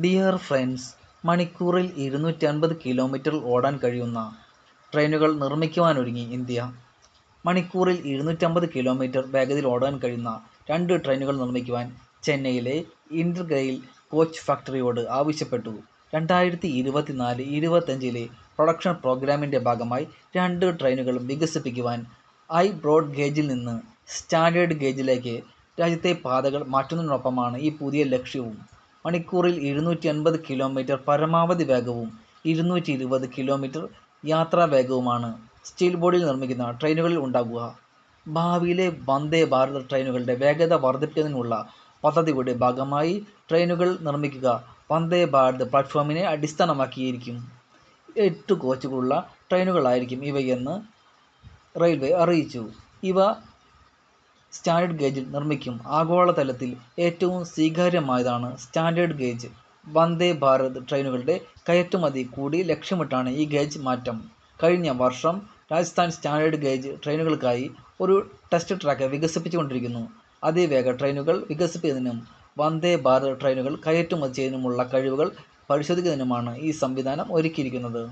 Dear friends മണിക്കൂറിൽ ഇരുന്നൂറ്റി അൻപത് കിലോമീറ്റർ ഓടാൻ കഴിയുന്ന ട്രെയിനുകൾ നിർമ്മിക്കുവാനൊരുങ്ങി ഇന്ത്യ. മണിക്കൂറിൽ ഇരുന്നൂറ്റമ്പത് കിലോമീറ്റർ വേഗതയിൽ ഓടാൻ കഴിയുന്ന രണ്ട് ട്രെയിനുകൾ നിർമ്മിക്കുവാൻ ചെന്നൈയിലെ ഇന്റർഗ്രെയിൽ കോച്ച് ഫാക്ടറിയോട് ആവശ്യപ്പെട്ടു. രണ്ടായിരത്തി ഇരുപത്തിനാല് ഇരുപത്തഞ്ചിലെ പ്രൊഡക്ഷൻ പ്രോഗ്രാമിന്റെ ഭാഗമായി രണ്ട് ട്രെയിനുകൾ വികസിപ്പിക്കുവാൻ ഐ ബ്രോഡ് ഗേജിൽ നിന്ന് സ്റ്റാൻഡേർഡ് ഗേജിലേക്ക് രാജ്യത്തെ പാതകൾ മാറ്റുന്നതിനൊപ്പമാണ് ഈ പുതിയ ലക്ഷ്യവും. മണിക്കൂറിൽ ഇരുന്നൂറ്റി അൻപത് കിലോമീറ്റർ പരമാവധി വേഗവും ഇരുന്നൂറ്റി ഇരുപത് കിലോമീറ്റർ യാത്രാ വേഗവുമാണ്. സ്റ്റീൽ ബോഡിയിൽ നിർമ്മിക്കുന്ന ട്രെയിനുകളിൽ ഉണ്ടാകുക. ഭാവിയിലെ വന്ദേ ഭാരത് ട്രെയിനുകളുടെ വേഗത വർദ്ധിപ്പിക്കുന്നതിനുള്ള പദ്ധതിയുടെ ഭാഗമായി ട്രെയിനുകൾ നിർമ്മിക്കുക വന്ദേ ഭാരത് പ്ലാറ്റ്ഫോമിനെ അടിസ്ഥാനമാക്കിയിരിക്കും. എട്ട് കോച്ചുകളുള്ള ട്രെയിനുകളായിരിക്കും ഇവയെന്ന് റെയിൽവേ അറിയിച്ചു. ഇവ സ്റ്റാൻഡേർഡ് ഗേജ് നിർമ്മിക്കും ആഗോളതലത്തിൽ ഏറ്റവും സ്വീകാര്യമായതാണ് സ്റ്റാൻഡേർഡ് ഗേജ്. വന്ദേ ഭാരത് ട്രെയിനുകളുടെ കയറ്റുമതി കൂടി ലക്ഷ്യമിട്ടാണ് ഈ ഗേജ് മാറ്റം. കഴിഞ്ഞ വർഷം രാജസ്ഥാൻ സ്റ്റാൻഡേർഡ് ഗേജ് ട്രെയിനുകൾക്കായി ഒരു ടെസ്റ്റ് ട്രാക്ക് വികസിപ്പിച്ചുകൊണ്ടിരിക്കുന്നു. അതിവേഗ ട്രെയിനുകൾ വികസിപ്പിക്കുന്നതിനും വന്ദേ ഭാരത് ട്രെയിനുകൾ കയറ്റുമതി ചെയ്യുന്നതിനുമുള്ള കഴിവുകൾ പരിശോധിക്കുന്നതിനുമാണ് ഈ സംവിധാനം ഒരുക്കിയിരിക്കുന്നത്.